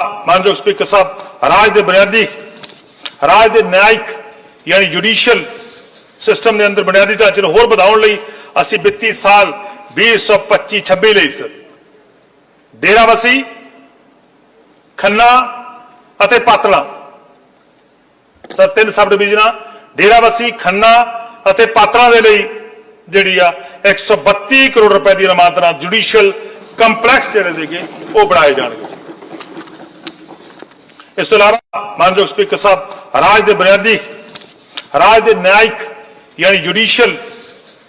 ਮਾਨਯੋਗ ਸਪੀਕਰ ਸਾਹਿਬ, ਰਾਜ ਦੇ ਬੁਨਿਆਦੀ, ਰਾਜ ਦੇ ਨਿਆਇਕ ਯਾਨੀ ਜੁਡੀਸ਼ੀਅਲ ਸਿਸਟਮ ਦੇ ਅੰਦਰ ਬੁਨਿਆਦੀ ਢਾਂਚੇ ਨੂੰ ਹੋਰ ਵਧਾਉਣ ਲਈ ਅਸੀਂ ਵਿੱਤੀ ਸਾਲ 2025-26 ਲਈ ਸਰ। ਡੇਰਾਵਸੀ ਖੰਨਾ ਅਤੇ ਪਾਤਲਾ। ਸਰ, ਤਿੰਨ ਸਬ ਡਿਵੀਜ਼ਨਾਂ ਡੇਰਾਵਸੀ ਖੰਨਾ ਅਤੇ ਪਾਤਲਾ ਦੇ ਲਈ ਜਿਹੜੀ ਆ 132 ਕਰੋੜ ਰੁਪਏ ਦੀ ਰਮਾਨਤ ਨਾਲ ਜੁਡੀਸ਼ੀਅਲ ਕੰਪਲੈਕਸ ਜਿਹੜੇ ਦੇਗੇ ਉਹ ਬਣਾਏ ਜਾਣਗੇ। ਇਸ ਤੋਂ ਇਲਾਵਾ ਮਾਨਯੋਗ ਸਪੀਕਰ ਸਾਹਿਬ, ਰਾਜ ਦੇ ਬੁਨਿਆਦੀ, ਰਾਜ ਦੇ ਨਿਆਇਕ ਯਾਨੀ ਜੁਡੀਸ਼ੀਅਲ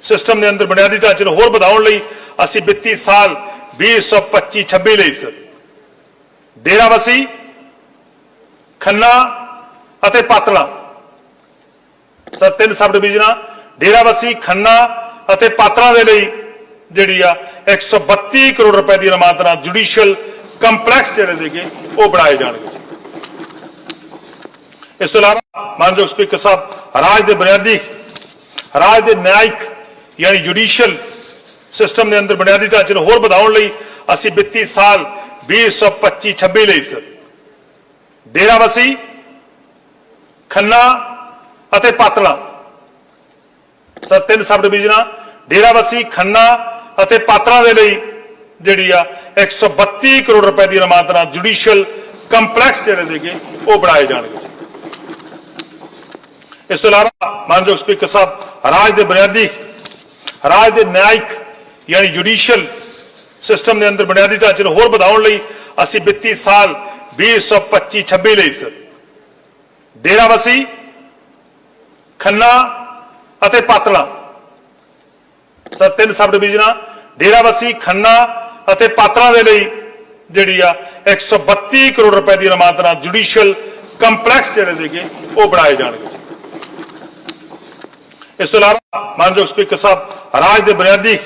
ਸਿਸਟਮ ਦੇ ਅੰਦਰ ਬੁਨਿਆਦੀ ਢਾਂਚੇ ਨੂੰ ਹੋਰ ਵਧਾਉਣ ਲਈ ਅਸੀਂ ਵਿੱਤੀ ਸਾਲ 2025-26 ਲਈ ਸਰ। ਡੇਰਾਵਸੀ ਖੰਨਾ ਅਤੇ ਪਾਤਲਾ। ਸਰ, ਤਿੰਨ ਸਬ ਡਿਵੀਜ਼ਨਾਂ ਡੇਰਾਵਸੀ ਖੰਨਾ ਅਤੇ ਪਾਤਲਾ ਦੇ ਲਈ ਜਿਹੜੀ ਆ 132 ਕਰੋੜ ਰੁਪਏ ਦੀ ਰਮਾਨਤ ਨਾਲ ਜੁਡੀਸ਼ੀਅਲ ਕੰਪਲੈਕਸ ਜਿਹੜੇ ਦੇਗੇ ਉਹ ਬਣਾਏ ਜਾਣਗੇ ਇਸ ਤੋਂ ਇਲਾਵਾ ਮਾਨਯੋਗ ਸਪੀਕਰ ਸਾਹਿਬ ਰਾਜ ਦੇ ਬੁਨਿਆਦੀ ਰਾਜ ਦੇ ਨਿਆਇਕ ਯਾਨੀ ਜੁਡੀਸ਼ੀਅਲ ਸਿਸਟਮ ਦੇ ਅੰਦਰ ਬੁਨਿਆਦੀ ਢਾਂਚੇ ਨੂੰ ਹੋਰ ਵਧਾਉਣ ਲਈ ਅਸੀਂ ਵਿੱਤੀ ਸਾਲ 2025-26 ਲਈ ਸਰ ਡੇਰਾਵਸੀ ਖੰਨਾ ਅਤੇ ਪਾਤਲਾ ਸਰ ਤਿੰਨ ਸਬ ਡਿਵੀਜ਼ਨਾਂ ਡੇਰਾਵਸੀ ਖੰਨਾ ਅਤੇ ਪਾਤਲਾ ਦੇ ਲਈ ਜਿਹੜੀ ਆ 132 ਕਰੋੜ ਰੁਪਏ ਦੀ ਰਮਾਨਤ ਨਾਲ ਜੁਡੀਸ਼ੀਅਲ ਕੰਪਲੈਕਸ ਜਿਹੜੇ ਦੇਗੇ ਉਹ ਬਣਾਏ ਜਾਣਗੇ ਇਸ ਤੋਂ ਇਲਾਵਾ ਮਾਨਯੋਗ ਸਪੀਕਰ ਸਾਹਿਬ, ਰਾਜ ਦੇ ਬੁਨਿਆਦੀ, ਰਾਜ ਦੇ ਨਿਆਇਕ ਯਾਨੀ ਜੁਡੀਸ਼ੀਅਲ ਸਿਸਟਮ ਦੇ ਅੰਦਰ ਬੁਨਿਆਦੀ ਢਾਂਚੇ ਨੂੰ ਹੋਰ ਵਧਾਉਣ ਲਈ ਅਸੀਂ ਵਿੱਤੀ ਸਾਲ 2025-26 ਲਈ ਸਰ। ਡੇਰਾਵਸੀ ਖੰਨਾ ਅਤੇ ਪਾਤਲਾ। ਸਰ, ਤਿੰਨ ਸਬ ਡਿਵੀਜ਼ਨਾਂ ਡੇਰਾਵਸੀ ਖੰਨਾ ਅਤੇ ਪਾਤਲਾ ਦੇ ਲਈ ਜਿਹੜੀ ਆ 132 ਕਰੋੜ ਰੁਪਏ ਦੀ ਰਮਾਨਤ ਨਾਲ ਜੁਡੀਸ਼ੀਅਲ ਕੰਪਲੈਕਸ ਜਿਹੜੇ ਦੇਗੇ ਉਹ ਬਣਾਏ ਜਾਣਗੇ। ਇਸ ਤੋਂ ਇਲਾਵਾ ਮਾਨਯੋਗ ਸਪੀਕਰ ਸਾਹਿਬ, ਰਾਜ ਦੇ ਬੁਨਿਆਦੀ,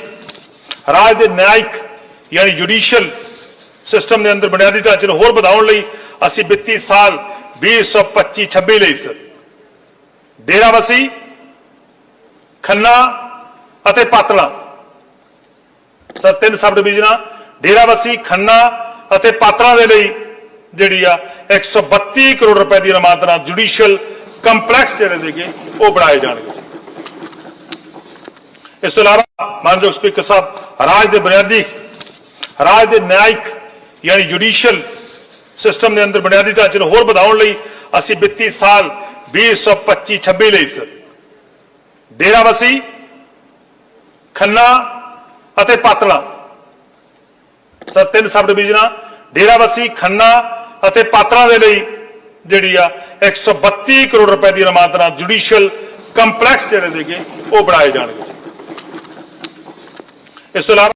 ਰਾਜ ਦੇ ਨਿਆਇਕ ਯਾਨੀ ਜੁਡੀਸ਼ੀਅਲ ਸਿਸਟਮ ਦੇ ਅੰਦਰ ਬੁਨਿਆਦੀ ਢਾਂਚੇ ਨੂੰ ਹੋਰ ਵਧਾਉਣ ਲਈ ਅਸੀਂ ਵਿੱਤੀ ਸਾਲ 2025-26 ਲਈ ਸਰ। ਡੇਰਾਵਸੀ ਖੰਨਾ ਅਤੇ ਪਾਤਲਾ ਸਰ, ਤਿੰਨ ਸਬ ਡਿਵੀਜ਼ਨਾਂ ਡੇਰਾਵਸੀ ਖੰਨਾ ਅਤੇ ਪਾਤਲਾ ਦੇ ਲਈ ਜਿਹੜੀ ਆ 132 ਕਰੋੜ ਰੁਪਏ ਦੀ ਰਮਾਨਤ ਨਾਲ ਜੁਡੀਸ਼ੀਅਲ ਕੰਪਲੈਕਸ ਜਿਹੜੇ ਦੇਗੇ ਉਹ ਬਣਾਏ ਜਾਣਗੇ। ਇਸ ਤੋਂ ਇਲਾਵਾ ਮਾਨਯੋਗ ਸਪੀਕਰ ਸਾਹਿਬ, ਰਾਜ ਦੇ ਬੁਨਿਆਦੀ, ਰਾਜ ਦੇ ਨਿਆਇਕ ਯਾਨੀ ਜੁਡੀਸ਼ੀਅਲ ਸਿਸਟਮ ਦੇ ਅੰਦਰ ਬੁਨਿਆਦੀ ਢਾਂਚੇ ਨੂੰ ਹੋਰ ਵਧਾਉਣ ਲਈ ਅਸੀਂ ਵਿੱਤੀ ਸਾਲ 2025-26 ਲਈ ਸਰ। ਡੇਰਾਵਸੀ ਖੰਨਾ ਅਤੇ ਪਾਤਲਾ। ਸਰ, ਤਿੰਨ ਸਬ ਡਿਵੀਜ਼ਨਾਂ ਡੇਰਾਵਸੀ ਖੰਨਾ ਅਤੇ ਪਾਤਲਾ ਦੇ ਲਈ ਜਿਹੜੀ ਆ 132 ਕਰੋੜ ਰੁਪਏ ਦੀ ਰਮਾਨਤ ਨਾਲ ਜੁਡੀਸ਼ੀਅਲ ਕੰਪਲੈਕਸ ਜਿਹੜੇ ਦੇਗੇ ਉਹ ਬਣਾਏ ਜਾਣਗੇ ਇਸ ਤੋਂ ਇਲਾਵਾ